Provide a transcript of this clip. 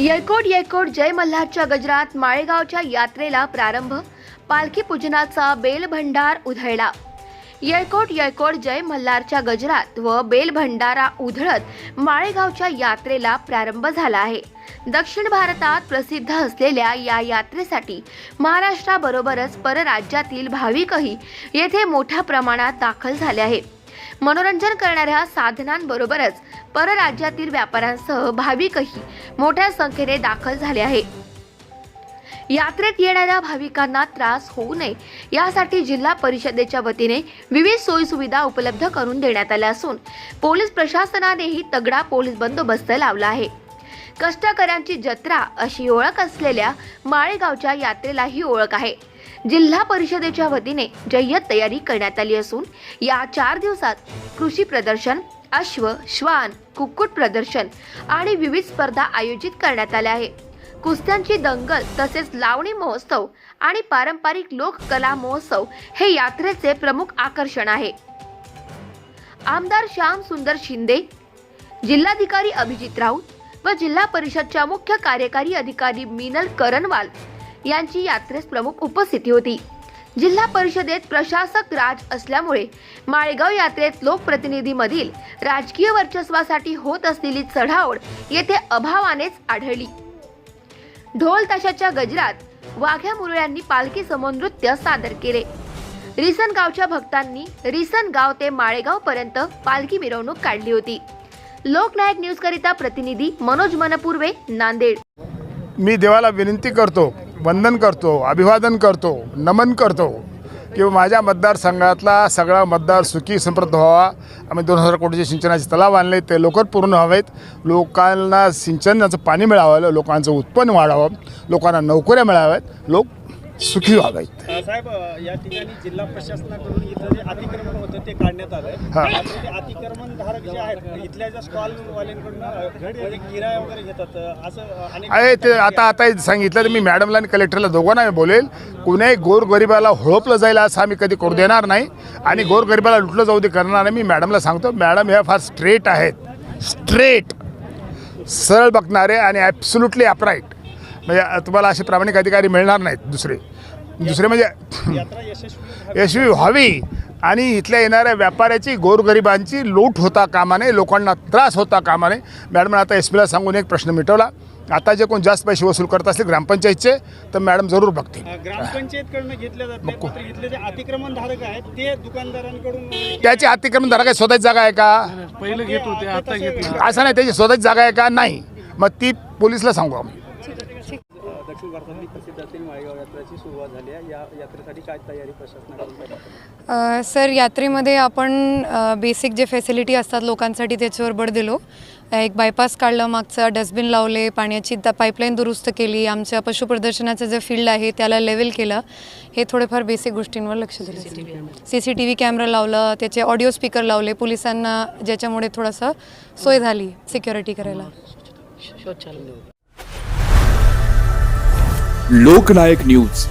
येळकोट येळकोट जय मल्हारच्या गजरात माळेगावच्या यात्रेला प्रारंभ. पालखी पूजनाचा बेलभंडार उधळला. येळकोट येळकोट जय मल्हारच्या गजरात व बेलभंडारा उधळत माळेगावच्या यात्रेला प्रारंभ झाला आहे. दक्षिण भारतात प्रसिद्ध असलेल्या या यात्रेसाठी महाराष्ट्राबरोबरच परराज्यातील भाविकही येथे मोठ्या प्रमाणात दाखल झाले आहे मनोरंजन करणाऱ्या साधनांबरोबरच परराज्यातील व्यापाऱ्यांसह भाविकही मोठ्या संख्येने दाखल झाले आहे. यात्रेत येणाऱ्या भाविकांना त्रास होऊ नये यासाठी जिल्हा परिषदेच्या वतीने विविध सोयीसुविधा उपलब्ध करून देण्यात आल्या असून पोलीस प्रशासनानेही तगडा पोलीस बंदोबस्त लावला आहे. कष्टकऱ्यांची जत्रा अशी ओळख असलेल्या माळेगावच्या यात्रेला ही ओळख आहे. जिल्हा परिषदेच्या वतीने जय्यत तयारी करण्यात आली असून या चार दिवसात कृषी प्रदर्शन अश्व श्वान कुक्कुट प्रदर्शन आणि विविध स्पर्धा आयोजित करण्यात आल्या आहे कुस्त्यांची दंगल तसेच लावणी महोत्सव आणि पारंपरिक लोककला महोत्सव हे यात्रेचे प्रमुख आकर्षण आहे. आमदार श्याम सुंदर शिंदे जिल्हाधिकारी अभिजित राऊत व जिल्हा परिषदच्या मुख्य कार्यकारी अधिकारी मिनल करणवाल यांची यात्रेस प्रमुख उपस्थिती होती. जिल्हा परिषदेत प्रशासक राज असल्यामुळे माळेगाव यात्रेत लोकप्रतिनिधीमधील राजकीय वर्चस्वासाठी होत असलेली चढाओढ येथे अभावानेच आढळली. ढोल ताशाच्या गजरात वाघ्या मुरळ्यांनी पालखी समोर नृत्य सादर केले. रिसन गावच्या भक्तांनी रिसन गाव ते माळेगाव पर्यंत पालखी मिरवणूक काढली होती. लोकनायक न्यूज करिता प्रतिनिधी मनोज मनपूर्वे नांदेड. मी देवाला विनंती करतो वंदन करतो अभिवादन करतो नमन करतो की माझ्या मतदारसंघातला सगळा मतदार सुखी समृद्ध व्हावा. आम्ही दोन हजार कोटीचे सिंचनाचे तलाव आणले ते लवकर पूर्ण व्हावेत लोकांना सिंचनाचं पाणी मिळावं लोकांचं उत्पन्न वाढावं लोकांना नोकऱ्या मिळाव्यात. लोक सुखी अ, साहेब या ठिकाणी जिल्हा प्रशासनाकडून इथं जे अतिक्रमण होतं ते काढण्यात आलंय. हा. मात्र ते अतिक्रमण धारक जे आहेत इथल्या ज्या स्टॉल वाल्यांकडून म्हणजे किराया वगैरे घेतात असं अ, अनेक आहे ते आता आता सांगितलं तर मी मॅडमला आणि कलेक्टरला दोघांना मी बोलेल. कुणाही गोरगरिबाला होळपलं जाईल असं आम्ही कधी करू देणार नाही. आणि गोरगरिबाला लुटलं जाऊ दे करणार नाही मी मॅडमला सांगतो. मॅडम ह्या फार स्ट्रेट आहेत. स्ट्रेट सरळ बघणारे आणि ॲब्सुल्युटली अपराईट म्हणजे तुम्हाला असे प्रामाणिक अधिकारी मिळणार नाहीत दुसरे. दुसरे म्हणजे यशस्वी व्हावी आणि इथल्या येणाऱ्या व्यापाऱ्याची गोरगरिबांची लूट होता कामा नये लोकांना त्रास होता कामा नये मॅडम आता एस पीला सांगून एक प्रश्न मिटवला. आता जे कोण जास्त पैसे वसूल करत असतील ग्रामपंचायतचे तर मॅडम जरूर बघतील. ग्रामपंचायतकडनं घेतल्या जाते मात्र इथले जे अतिक्रमण धारक आहेत ते दुकानदारांकडून त्याची काय स्वतःची जागा आहे का? पहिलं घेत होते आता घेत असं नाही त्याची स्वतःची जागा आहे का? नाही. मग ती पोलिसला सांगू आम्ही. दक्षिण भारतातली प्रसिद्ध असलेली माळेगाव यात्रेची सुरुवात झाली आहे. या यात्रेसाठी काय तयारी प्रशासनाकडून सर यात्रेमध्ये आपण बेसिक जे फॅसिलिटी असतात लोकांसाठी त्याच्यावर भर दिलो. एक बायपास काढलं मागचं डस्टबिन लावले पाण्याची द पाईपलाईन दुरुस्त केली आमच्या पशुप्रदर्शनाचं जे फील्ड आहे त्याला लेवल केलं. हे थोडेफार बेसिक गोष्टींवर लक्ष दिलं. C C T V camera लावलं त्याचे ऑडिओ स्पीकर लावले पोलिसांना ज्याच्यामुळे थोडंसं सोय झाली सिक्युरिटी करायला. लोकनायक न्यूज.